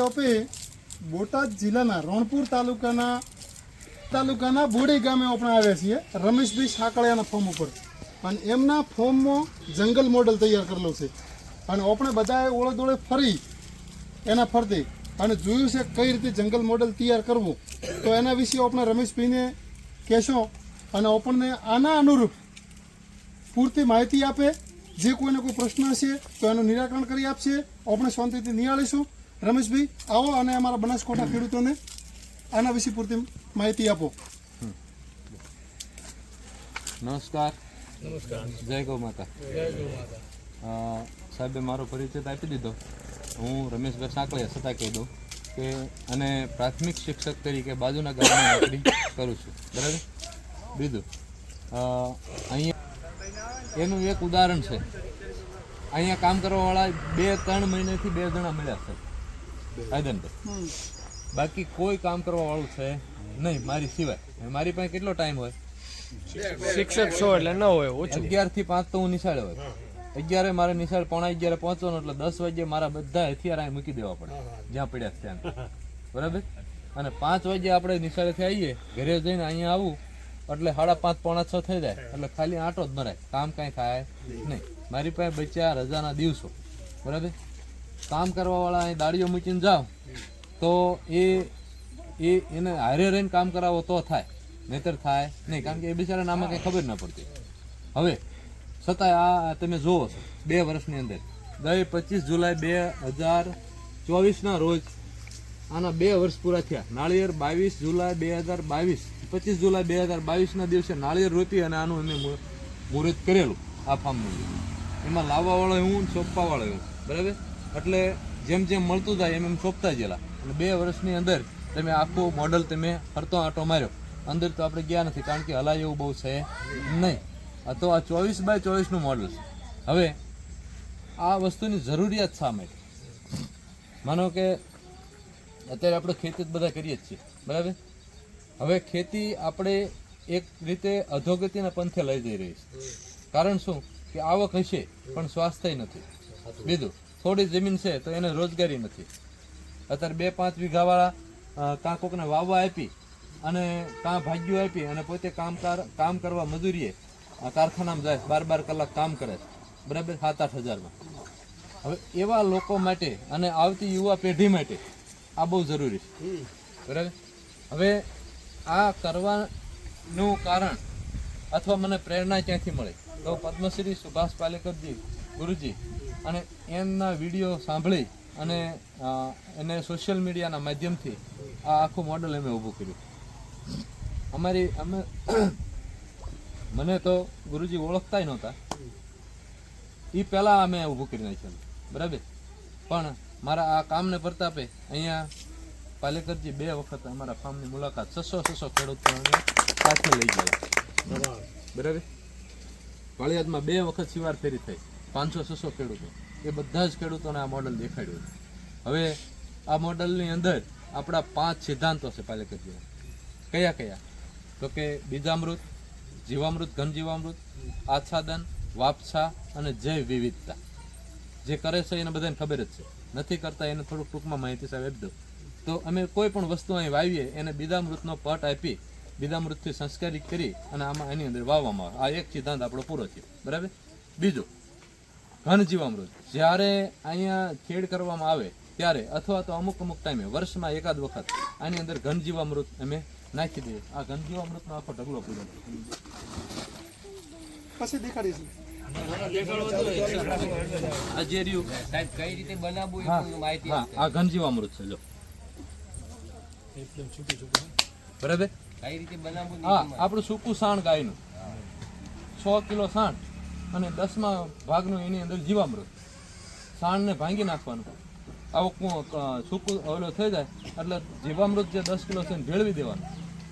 ટોપે બોટાદ જિલ્લાના રણપુર તાલુકાના તાલુકાના બોડી ગામે આપણે આવ્યા છીએ. રમેશભાઈ સાંકળિયાના ફોર્મ ઉપર. અને એમના ફોર્મમાં જંગલ મોડલ તૈયાર કરેલો છે. અને આપણે બધાએ ઓળે ફરી એના ફરતે અને જોયું છે કઈ રીતે જંગલ મોડલ તૈયાર કરવું. તો એના વિશે આપણે રમેશભાઈને કહેશો અને આપણને આના અનુરૂપ પૂરતી માહિતી આપે. જે કોઈને કોઈ પ્રશ્ન હશે તો એનું નિરાકરણ કરી આપશે. આપણે શાંતિથી નિહાળીશું. રમેશભાઈ આવો અને અમારા બનાસકાંઠા ખેડૂતોને આના વિશે પૂરતી માહિતી આપો. નમસ્કાર. જય ગૌ માતા. સાહેબે મારો પરિચય આપી દીધો. હું રમેશભાઈ સાંકળિયા છતાં કહી દઉં કે અને પ્રાથમિક શિક્ષક તરીકે બાજુના ગામમાં નોકરી કરું છું. બરાબર? બીજું અહીંયા એનું એક ઉદાહરણ છે. અહીંયા કામ કરવાવાળા બે ત્રણ મહિનેથી બે જણા મળ્યા છે. આયદનભાઈ બાકી કોઈ કામ કરવા વાળું છે નહીં મારી સિવાય. મારી પાસે કેટલો ટાઈમ હોય? શિક્ષક છો એટલે ન હોય ઓછું. અગિયારથી પાંચ તો હું નિશાળે હોય. અગિયારે મારે નિશાળ પોણા અગિયારે પહોંચવાનું એટલે દસ વાગે મારા બધા હથિયાર અહીં મૂકી દેવા પડે. જ્યાં પડ્યા છે ત્યાં. બરાબર? અને પાંચ વાગે આપણે નિશાળેથી આવીએ ઘરે જઈને અહીંયા આવું એટલે સાડા પાંચ પોણા છ થઈ જાય. એટલે ખાલી આંટો જ મરાય કામ કાંઈ થાય નહીં. મારી પાસે બચ્યા રજાના દિવસો. બરાબર? કામ કરવાવાળા અહીં દાડીઓ મૂકીને જાઓ, તો એ એ એને હારે રહીને કામ કરાવો તો થાય, નહીતર થાય નહીં. કારણ કે એ બિચારાને આમાં કંઈ ખબર ના પડતી. હવે, છતાંય આ તમે જુઓ છો, બે વર્ષની અંદર. ગઈ પચીસ જુલાઈ બે હજાર ચોવીસના રોજ આના બે વર્ષ પૂરા થયા. નાળિયેર બાવીસ જુલાઈ બે હજાર બાવીસ. પચીસ જુલાઈ બે હજાર બાવીસના દિવસે નાળિયેર રોપી અને આનું અમે મુહૂર્ત કરેલું, આ ફાર્મનું એમાં લાવવાવાળો હું સોંપવાવાળો હું. બરાબર? એટલે જેમ જેમ મળતું જાય એમ એમ સોંપતા ગયેલા. અને બે વર્ષની અંદર તમે આખું મોડલ તમે ફરતો આંટો માર્યો. અંદર તો આપણે ગયા નથી, કારણ કે હલાય એવું બહુ છે નહીં. આ તો આ ચોવીસ બાય ચોવીસનું મોડલ છે. હવે આ વસ્તુની જરૂરિયાત શા માટે? માનો કે અત્યારે આપણે ખેતી જ બધા કરીએ જ છીએ, બરાબર? હવે ખેતી આપણે એક રીતે અધોગતિના પંથે લઈ જઈ રહી છે. કારણ શું? કે આવક હશે, પણ સ્વાસ્થ્ય નથી. બીજું થોડી જમીન છે તો એને રોજગારી નથી. અત્યારે બે પાંચ વીઘાવાળા કાં કોકને વાવવા આપી અને કાં ભાગ્યું આપી અને પોતે કામકાર કામ કરવા મજૂરીએ કારખાનામાં જાય, બાર બાર કલાક કામ કરે. છે બરાબર સાત આઠ હજારમાં. હવે એવા લોકો માટે અને આવતી યુવા પેઢી માટે આ બહુ જરૂરી છે. બરાબર? હવે આ કરવાનું કારણ અથવા મને પ્રેરણા ક્યાંથી મળે? તો પદ્મશ્રી સુભાષ પાલેકરજી ગુરુજી અને એમના વીડિયો સાંભળી અને એને સોશિયલ મીડિયાના માધ્યમથી આ આખું મોડલ અમે ઊભું કર્યું. અમારી અમે મને તો ગુરુજી ઓળખતાય નહોતા. એ પહેલાં અમે ઊભું કરી નાખ્યું બરાબર? પણ મારા આ કામને પ્રતાપે અહીંયા પાલેકરજી બે વખત અમારા ફાર્મની મુલાકાત છસો છસો ખેડૂતોને સાથે લઈ ગયા. બરાબર? પાળિયાદમાં બે વખત શિવાર ફેરી થઈ. પાંચસો છસો ખેડૂતો. એ બધા જ ખેડૂતોને આ મોડલ દેખાડ્યું હવે આ મોડલની અંદર આપણા પાંચ સિદ્ધાંતો છે પાલેકરજીના કયા કયા? તો કે બીજામૃત, જીવામૃત ઘન જીવામૃત આચ્છાદન વાપછા અને જૈવ વિવિધતા. જે કરે છે એને બધાને ખબર જ છે. નથી કરતા એને થોડુંક ટૂંકમાં માહિતી સાહેબ આપી દઉં. તો અમે કોઈ પણ વસ્તુ અહીં વાવીએ, એને બીજામૃતનો પટ આપી, બીજામૃતથી સંસ્કારિત કરી અને આમાં એની અંદર વાવવામાં આવે. આ એક સિદ્ધાંત આપણો પૂરો થયો. બરાબર? બીજો ઘન જીવામૃત જ્યારે અહીંયા ખેડ કરવામાં આવે ત્યારે અથવા તો અમુક અમુક ટાઈમે વર્ષમાં એકાદ વખત આની અંદર ઘન જીવામૃત અમે નાખી દઈએ. આ ઘન જીવામૃતનો આખો ઢગલો પૂરો. પછી દેખાડીશું. આ જે રહ્યું સાહેબ કઈ રીતે બનાવવું આ ઘન જીવામૃત છે જો બરાબર? કઈ રીતે બનાવવું હા આપણું સૂકું સાણ ગાયનું. છ કિલો સાણ. અને દસમા ભાગનું એની અંદર જીવામૃત. સાણને ભાંગી નાખવાનું. આવું સૂકું ઓલો થઈ જાય એટલે જીવામૃત જે દસ કિલો છે એને ભેળવી દેવાનું.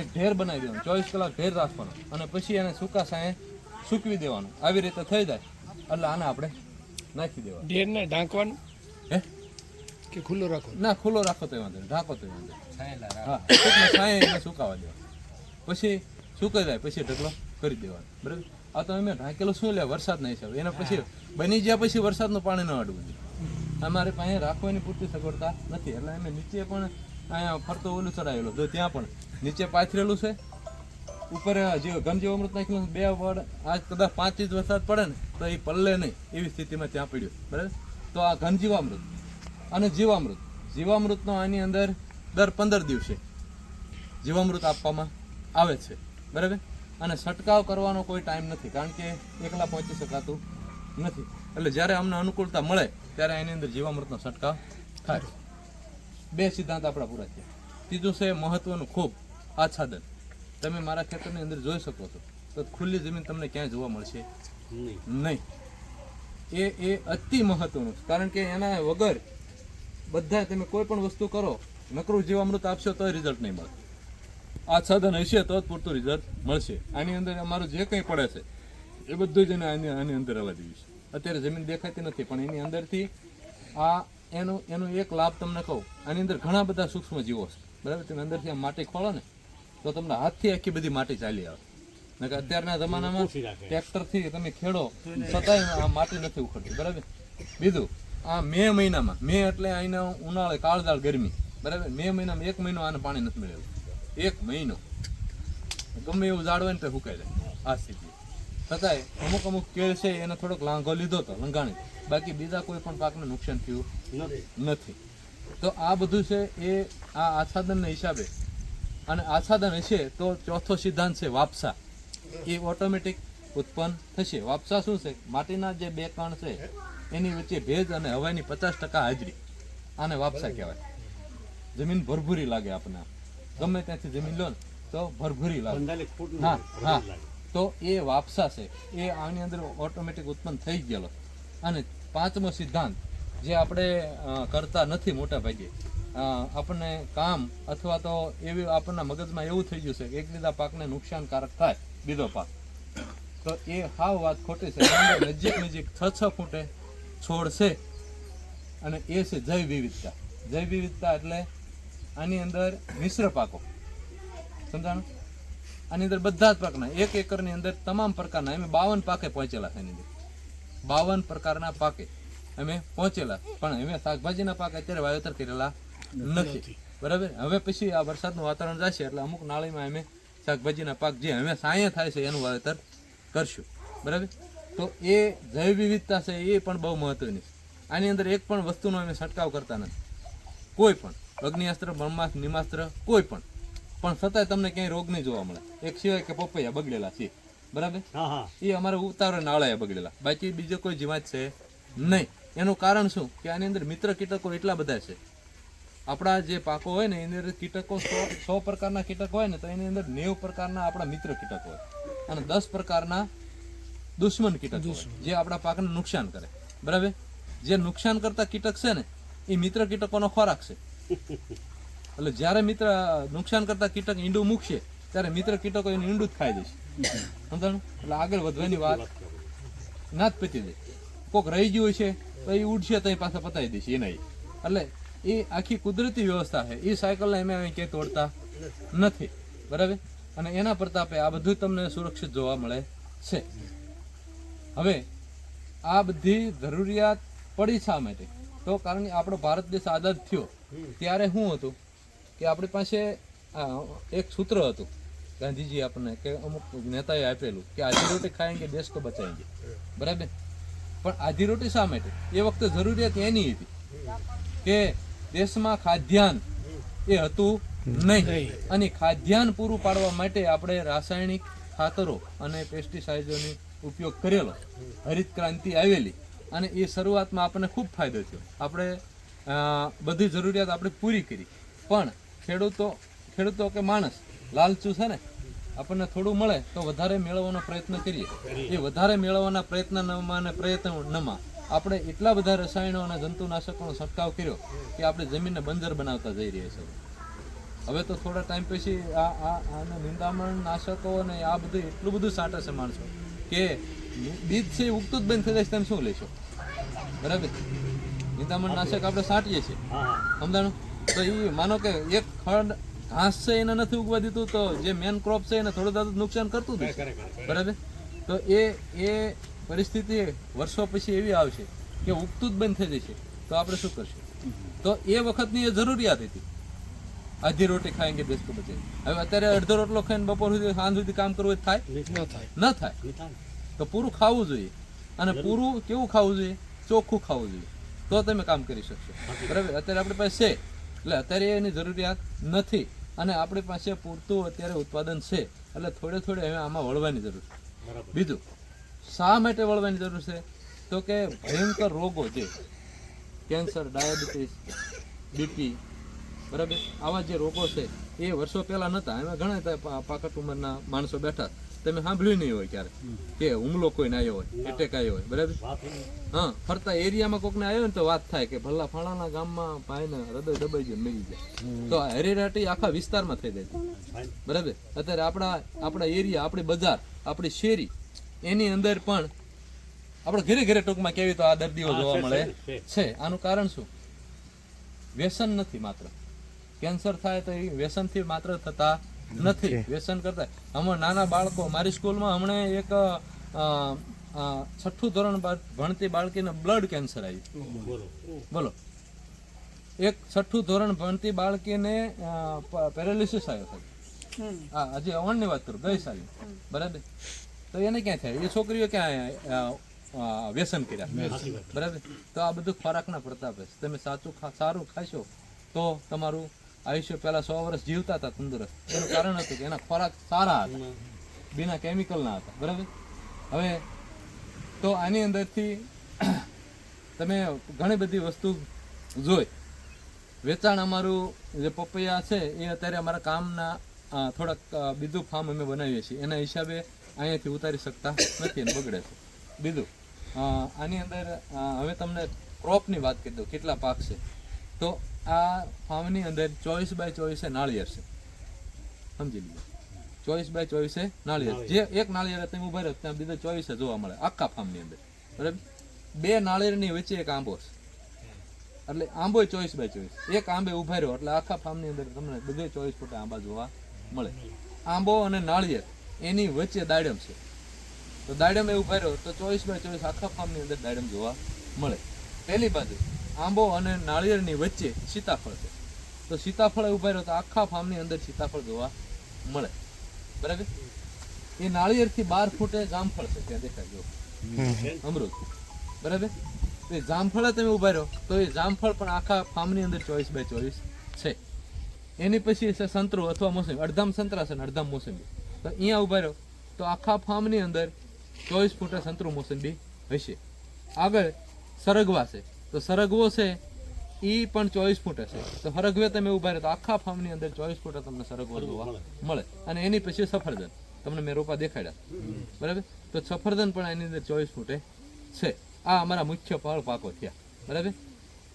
એક ઢેર બનાવી દેવાનું ચોવીસ કલાક ઢેર રાખવાનો. અને પછી એને સૂકા સાંએ સૂકવી દેવાનું. આવી રીતે થઈ જાય એટલે આને આપણે નાખી દેવાનું. ઢેરને ઢાંકવાનું? હે? કે ખુલ્લો રાખો ના ખુલ્લો રાખો તો વાંધો ઢાંકો તો વાંધો હા ટૂંકમાં એને સુકાવા દેવા પછી સુકાઈ જાય પછી ઢગલો કરી દેવાનો. બરાબર? આ તો મેં ઢાંકેલો શું લે વરસાદના હિસાબે એના પછી બની ગયા પછી વરસાદનું પાણી ન અડવું અમારી પાસે રાખવાની પૂરતી સગવડતા નથી. એટલે અમે નીચે પણ અહીંયા ફરતો ઓલું ચડાવેલું તો ત્યાં પણ નીચે પાથરેલું છે. ઉપર જે જેવું અમૃત નાખેલું બે વડ આજ કદાચ પાંચ ઇંચ વરસાદ પડે ને, તો એ પલ્લે નહીં. એવી સ્થિતિમાં ત્યાં પડ્યું. બરાબર? તો આ ઘનજીવામૃત અને જીવામૃત. જીવામૃતનો આની અંદર દર પંદર દિવસે જીવામૃત આપવામાં આવે છે. બરાબર? અને છંટકાવ કરવાનો કોઈ ટાઈમ નથી કારણ કે એકલા પહોંચી શકાતું નથી. એટલે જ્યારે અમને અનુકૂળતા મળે ત્યારે એની અંદર જીવામૃતનો છંટકાવ થાય. બે સિદ્ધાંત આપણા પૂરા થયા. ત્રીજું છે મહત્વનું ખૂબ આચ્છાદન. તમે મારા ખેતરની અંદર જોઈ શકો છો. તો ખુલ્લી જમીન તમને ક્યાંય જોવા મળશે નહીં. એ એ અતિ મહત્વનું છે. કારણ કે એના વગર બધા તમે કોઈ પણ વસ્તુ કરો નકરું જીવામૃત આપશો તો રિઝલ્ટ નહીં મળે. આ સાધન હશે તો જ પૂરતું રિઝલ્ટ મળશે. આની અંદર અમારું જે કંઈ પડે છે એ બધું જ એને આની અંદર આવવા દેવું છે. અત્યારે જમીન દેખાતી નથી પણ એની અંદરથી આ એનું એનું એક લાભ તમને કહું આની અંદર ઘણા બધા સૂક્ષ્મ જીવો છે. બરાબર? તમે અંદરથી આ માટી ખોળો ને તો તમને હાથથી આખી બધી માટી ચાલી આવે. નકર અત્યારના જમાનામાં ટ્રેક્ટરથી તમે ખેડો છતાંય આ માટી નથી ઉખડતી. બરાબર? બીજું આ મે મહિનામાં મે એટલે અહીંના ઉનાળે કાળદાળ ગરમી. બરાબર? મે મહિનામાં એક મહિનો આને પાણી નથી મળેલું એક મહિનો. ગમે એવું ઝાડ હોય ને તો સુકાઈ જાય. આ સ્થિતિ. છતાંય અમુક અમુક કેળ છે, એને થોડોક લાંઘો લીધો તો લંગાણી બાકી બીજા કોઈ પણ પાકને નુકસાન થયું નથી. તો આ બધું છે એ આ આચ્છાદનના હિસાબે. અને આચ્છાદન હશે તો ચોથો સિદ્ધાંત છે વાપસા. એ ઓટોમેટિક ઉત્પન્ન થશે. વાપસા શું છે? માટીના જે બે કણ છે, એની વચ્ચે ભેજ અને હવાની પચાસ ટકા હાજરી. આને વાપસા કહેવાય. જમીન ભરભૂરી લાગે આપણને. ગમે ત્યાંથી જમીન લો તો ભરભરી લાગે. હા હા. તો એ વાપસાશે એ આની અંદર ઓટોમેટિક ઉત્પન્ન થઈ ગયેલો. અને પાંચમો સિદ્ધાંત જે આપણે કરતા નથી મોટા ભાગે આપણને કામ અથવા તો એવી આપણના મગજમાં એવું થઈ ગયું છે કે એક લીધા પાકને નુકસાનકારક થાય બીજો પાક. તો એ હાવ વાત ખોટી છે. નજીક નજીક છ છ ફૂટે છોડ છે. અને એ છે જૈવ વિવિધતા જૈવ વિવિધતા એટલે આની અંદર મિશ્ર પાકો. સમજાણું? આની અંદર બધા જ પાકના એક એકરની અંદર તમામ પ્રકારના અમે બાવન પાકે પહોંચેલા છે એની અંદર. બાવન પ્રકારના પાકે અમે પહોંચેલા પણ અમે શાકભાજીના પાક અત્યારે વાવેતર કરેલા નથી. બરાબર? હવે પછી આ વરસાદનું વાતાવરણ જશે એટલે અમુક નાળીમાં અમે શાકભાજીના પાક જે હવે સાંયે થાય છે એનું વાવેતર કરશું. બરાબર? તો એ જૈવ વિવિધતા છે એ પણ બહુ મહત્વની છે. આની અંદર એક પણ વસ્તુનો અમે છંટકાવ કરતા નથી. કોઈ પણ. અગ્નિઅસ્ત્ર બ્રહ્માસ્ત્ર નિમાસ્ત્ર કોઈ પણ. પણ છતાંય તમને ક્યાંય રોગ નહીં જોવા મળે. એક સિવાય કે પપૈયા બગડેલા છે. બરાબર? એ અમારે ઉતારો નાળાએ બગડેલા. બાકી બીજો કોઈ જીવાત છે નહીં. એનું કારણ શું? કે આની અંદર મિત્ર કીટકો એટલા બધા છે. આપણા જે પાકો હોય ને એની અંદર કીટકો સો સો પ્રકારના કીટકો હોય ને તો એની અંદર નેવું પ્રકારના આપણા મિત્ર કીટકો હોય. અને દસ પ્રકારના દુશ્મન કીટક જે આપણા પાકને નુકસાન કરે. બરાબર? જે નુકસાન કરતા કીટક છે ને એ મિત્ર કીટકોનો ખોરાક છે. એટલે જ્યારે મિત્ર નુકસાન કરતા કીટક ઈંડું મૂકશે, ત્યારે મિત્ર કીટકો એનું ઈંડું જ ખાઈ જશે સમજાણું? એટલે આગળ વધવાની વાત ના જ પતી જાય. કોક રહી ગયું છે, તો એ ઉડશે તો એ પાછા પતાવી દેશે એના. એટલે એ આખી કુદરતી વ્યવસ્થા છે. એ સાયકલને અમે અહીં ક્યાંય તોડતા નથી. બરાબર? અને એના પ્રતાપે આ બધું તમને સુરક્ષિત જોવા મળે છે. હવે આ બધી જરૂરિયાત પડી શા માટે? તો કારણ કે આપણો ભારત દેશ આઝાદ થયો. ત્યારે શું હતું કે આપણી પાસે એક સૂત્ર હતું ગાંધીજી આપણને કે અમુક નેતાએ આપેલું કે આધી રોટી ખાએંગે દેશ તો બચાએંગે બરાબર? પણ આધી રોટી શા માટે? એ વખતે જરૂરિયાત એની હતી કે દેશમાં ખાદ્યાન્ન એ હતું નહીં. અને ખાદ્યાન્ન પૂરું પાડવા માટે આપણે રાસાયણિક ખાતરો અને પેસ્ટિસાઇડોનો ઉપયોગ કરેલો. હરિત ક્રાંતિ આવેલી અને એ શરૂઆતમાં આપણને ખૂબ ફાયદો થયો. આપણે બધી જરૂરિયાત આપણે પૂરી કરી. પણ ખેડૂતો ખેડૂતો કે માણસ, લાલચું છે ને, આપણને થોડું મળે તો વધારે મેળવવાનો પ્રયત્ન કરીએ. એ વધારે મેળવવાના પ્રયત્નમાં અને પ્રયત્નમાં આપણે એટલા બધા રસાયણો અને જંતુનાશકોનો છંટકાવ કર્યો કે આપણે જમીનને બંજર બનાવતા જઈ રહ્યા છીએ. હવે તો થોડા ટાઈમ પછી આ આ, આને નિંદામણ, નાશકો અને આ બધું એટલું બધું સાટે છે માણસો કે બીજ છે ઉગતું જ બંધ થઈ જાય તેમ શું લેશો? બરાબર? નિદામણ નાશક આપણે છાંટીએ છીએ. સમજાણું? તો એ માનો કે એક ખડ ઘાસ છે એને નથી ઉગવા દીધું તો જે મેન ક્રોપ છે એને થોડું દાદું નુકસાન કરતું હતું બરાબર? તો એ એ પરિસ્થિતિ વર્ષો પછી એવી આવશે કે ઉગતું જ બંધ થઈ જશે. તો આપણે શું કરશું? તો એ વખતની એ જરૂરિયાત હતી. અડધી રોટી ખાઈને દેશ કો બચે હવે અત્યારે અડધો રોટલો ખાઈને બપોર સુધી સાંજ સુધી કામ કરવું થાય? ન થાય. ન થાય. તો પૂરું ખાવું જોઈએ. અને પૂરું કેવું ખાવું જોઈએ? ચોખ્ખું ખાવું જોઈએ. તો તમે કામ કરી શકશો. બરાબર? અત્યારે આપણી પાસે છે. એટલે અત્યારે એની જરૂરિયાત નથી. અને આપણી પાસે પૂરતું અત્યારે ઉત્પાદન છે. એટલે થોડે થોડે હવે આમાં વળવાની જરૂર છે. બીજું શા માટે વળવાની જરૂર છે? તો કે ભયંકર રોગો છે. કેન્સર ડાયાબિટીસ બીપી બરાબર? આવા જે રોગો છે એ વર્ષો પહેલાં નહોતા એમાં ઘણા પાકટ ઉંમરના માણસો બેઠા. તમે સાંભળ્યું નહીં હોય ક્યારે? કે હુમલો કોઈને આવ્યો હોય એટેક આવ્યો હોય બરાબર? હા ફરતા એરિયામાં કોકને આવ્યો ને તો વાત થાય કે ભલા ફાણાના ગામમાં ભાઈને હૃદય દબાઈ ગયું મરી જાય તો હરેરાટી આખા વિસ્તારમાં થઈ જાય બરાબર? અત્યારે આપણા આપણા એરિયા આપણી બજાર આપણી શેરી એની અંદર પણ આપણે ઘરે ઘરે ટૂંકમાં કેવી તો આ દર્દીઓ જોવા મળે? છે. આનું કારણ શું? વ્યસન નથી માત્ર. કેન્સર થાય તો એ વ્યસનથી માત્ર થતા નથી વ્યસન કરતા. હમણાં નાના બાળકો મારી સ્કૂલમાં હમણાં એક છઠ્ઠું ધોરણ ભણતી બાળકીને બ્લડ કેન્સર આવ્યું. બોલો. એક છઠ્ઠું ધોરણ ભણતી બાળકીને પેરાલિસિસ આવ્યો હતો. હા હજી અવણની વાત કરું ગઈ સાલી. બરાબર? તો એને ક્યાં થાય? એ છોકરીઓ ક્યાં વ્યસન કર્યા? બરાબર? તો આ બધું ખોરાકના પ્રતાપે છે. તમે સાચું સારું ખાશો તો તમારું આયુષ્ય પહેલા સો વર્ષ જીવતા હતા તંદુરસ્ત. એનું કારણ હતું કે એના ખોરાક સારા હતા. બિના કેમિકલના હતા. બરાબર? હવે તો આની અંદરથી તમે ઘણી બધી વસ્તુ જોઈ. વેચાણ અમારું જે પપૈયા છે એ અત્યારે અમારા કામના થોડાક બીજું ફાર્મ અમે બનાવીએ છીએ. એના હિસાબે અહીંયાથી ઉતારી શકતા નથી અને બગડે છે. બીજું આની અંદર હવે તમને ક્રોપની વાત કરી દઉં કેટલા પાક છે. તો આ ફાર્મની અંદર ચોવીસ બાય ચોવીસે નાળિયેર છે. સમજી લીધું ચોવીસ બાય ચોવીસે નાળિયેર. જે એક નાળિયેર તમે ઊભા રહ્યો ત્યાં બીજા ચોવીસે જોવા મળે આખા ફાર્મની અંદર. બરાબર? બે નાળિયેરની વચ્ચે એક આંબો છે. એટલે આંબો ચોવીસ બાય ચોવીસ. એક આંબે ઊભા રહ્યો એટલે આખા ફાર્મની અંદર તમને બધે ચોવીસ ફૂટ આંબા જોવા મળે. આંબો અને નાળિયેર એની વચ્ચે દાડમ છે. તો દાડમ એ ઊભા રહ્યો તો ચોવીસ બાય ચોવીસ આખા ફાર્મની અંદર દાડમ જોવા મળે. પહેલી બાજુ આંબો અને નાળિયેરની વચ્ચે સીતાફળ છે. તો સીતાફળ ઊભા રહ્યો તો આખા ફાર્મની અંદર સીતાફળ જોવા મળે. બરાબર? એ નાળિયેરથી બાર ફૂટે જામફળ છે ત્યાં દેખાય જો. અમૃત. બરાબર? તો એ જામફળ તમે ઊભા રહ્યો તો એ જામફળ પણ આખા ફાર્મની અંદર ચોવીસ બાય ચોવીસ છે. એની પછી છે સંતરું અથવા મોસંબી. અડધામ સંતરા છે ને અડધામ મોસંબી. તો અહીંયા ઊભા રહ્યો તો આખા ફાર્મની અંદર ચોવીસ ફૂટે સંતરું મોસંબી હશે. આગળ સરગવા છે. તો સરગવો છે એ પણ ચોવીસ ફૂટે છે. તો સરગવે તમે ઊભા રહ્યો તો આખા ફાર્મની અંદર ચોવીસ ફૂટે તમને સરગવો જોવા મળે. અને એની પછી સફરજન. તમને મેં રોપા દેખાડ્યા. બરાબર? તો સફરજન પણ એની અંદર ચોવીસ ફૂટે છે. આ અમારા મુખ્ય ફળ પાકો થયા. બરાબર?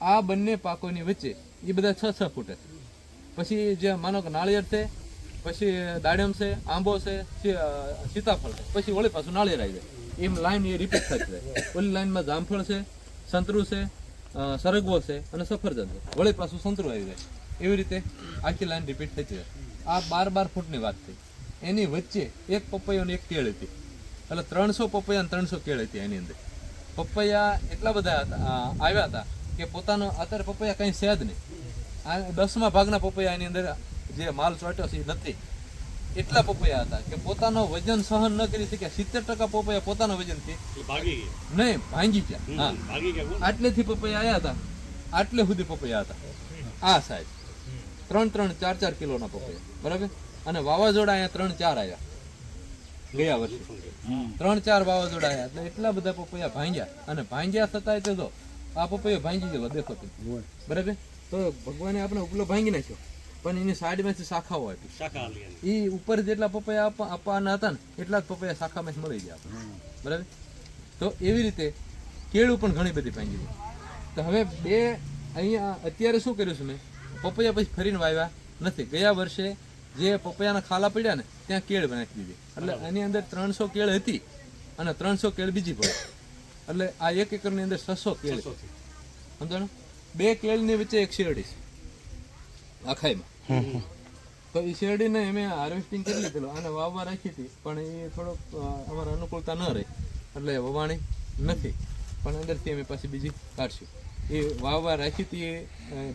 આ બંને પાકોની વચ્ચે એ બધા છ છ ફૂટે. પછી જે માનો કે નાળિયેર છે પછી દાડમ છે આંબો છે સીતાફળ છે. પછી વળી પાછું નાળિયેર આવી જાય. એમ લાઈન એ રિપીટ થતી જાય. ઓલી લાઈનમાં જામફળ છે સંતરું છે સરગવો છે અને સફરજન છે. વળી પાછું સંતરું આવી જાય. એવી રીતે આખી લાઈન રિપીટ થતી જાય આ બાર બાર ફૂટની વાત થઈ એની વચ્ચે એક પપૈયો એક કેળ હતી. એટલે ત્રણસો પપૈયા અને ત્રણસો કેળ હતી એની અંદર. પપૈયા એટલા બધા આવ્યા હતા કે પોતાનો અત્યારે પપૈયા કંઈ છે જ નહીં. આ દસમા ભાગના પપૈયા એની અંદર જે માલ ચોટ્યો છે એ નથી. એટલા પપૈયા હતા કે પોતાનો વજન સહન ન કરી શક્યા. સિત્તેર ટકા પપૈયા પોતાના વજનથી નહીં ભાંગી ગયા. હા. આટલેથી પપૈયા આવ્યા હતા. આટલે સુધી પપૈયા હતા. આ સાઈઝ ત્રણ ત્રણ ચાર ચાર કિલોના પપૈયા. બરાબર? અને વાવાઝોડા અહીંયા ત્રણ ચાર આવ્યા ગયા વર્ષે. ત્રણ ચાર વાવાઝોડા આવ્યા એટલે એટલા બધા પપૈયા ભાંગ્યા. અને ભાંગ્યા છતાંય તે જો આ પપૈયો ભાંગી ગયો દેખો બરાબર? તો ભગવાને આપણે ઉપલો ભાંગી નાખ્યો. પણ એની સાઈડમાંથી શાખાઓ આપી એ ઉપર જેટલા પપૈયા આપવા આપવાના હતા ને એટલા જ પપૈયા શાખામાંથી મળી ગયા આપણને બરાબર? તો એવી રીતે કેળું પણ ઘણી બધી ભાંગી તો હવે બે અહીંયા અત્યારે શું કર્યું છે મેં? પપૈયા પછી ફરીને વાવ્યા નથી. ગયા વર્ષે જે પપૈયાના ખાલા પડ્યા ને ત્યાં કેળ નાખી દીધી. એટલે એની અંદર ત્રણસો કેળ હતી અને ત્રણસો કેળ બીજી પડી. એટલે આ એક એકરની અંદર છસો કેળ. સમજાણું? બે કેળની વચ્ચે એક શેરડી છે. આખાઈમાં તો એ શેરડીને અમે હાર્વેસ્ટિંગ કરી લીધેલું. અને વાવવા રાખી હતી પણ એ થોડોક અમારા અનુકૂળતા ન રહી. એટલે વવાણી નથી. પણ અંદરથી અમે પાછી બીજી કાઢશું. એ વાવવા રાખી હતી એ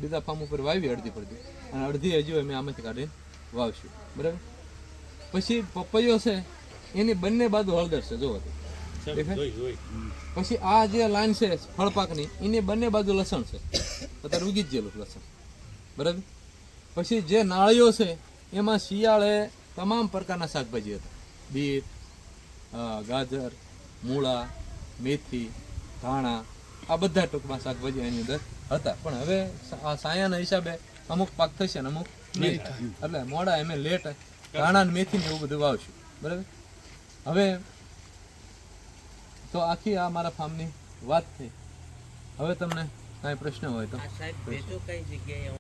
બીજા ફાર્મ ઉપર વાવી અડધી પડતી. અને અડધી હજુ અમે આમાંથી કાઢીને વાવશું. બરાબર? પછી પપૈયો છે એની બંને બાજુ હળદર છે. જોવો પછી આ જે લાઈન છે ફળપાકની એની બંને બાજુ લસણ છે. અત્યારે ઉગી જ ગયેલું લસણ. બરાબર? પછી જે નાળીઓ છે એમાં શિયાળે તમામ પ્રકારના શાકભાજી હતા. બીટ ગાજર મૂળા મેથી ધાણા આ બધા ટૂંકમાં શાકભાજી એની અંદર હતા. પણ હવે આ સાયાના હિસાબે અમુક પાક થશે ને અમુક નહીં એટલે મોડા એમે લેટ ધાણા ને મેથી ને એવું બધું વાવશું. બરાબર? હવે તો આખી આ મારા ફાર્મની વાત થઈ. હવે તમને કાંઈ પ્રશ્ન હોય તો સાહેબ કઈ જગ્યાએ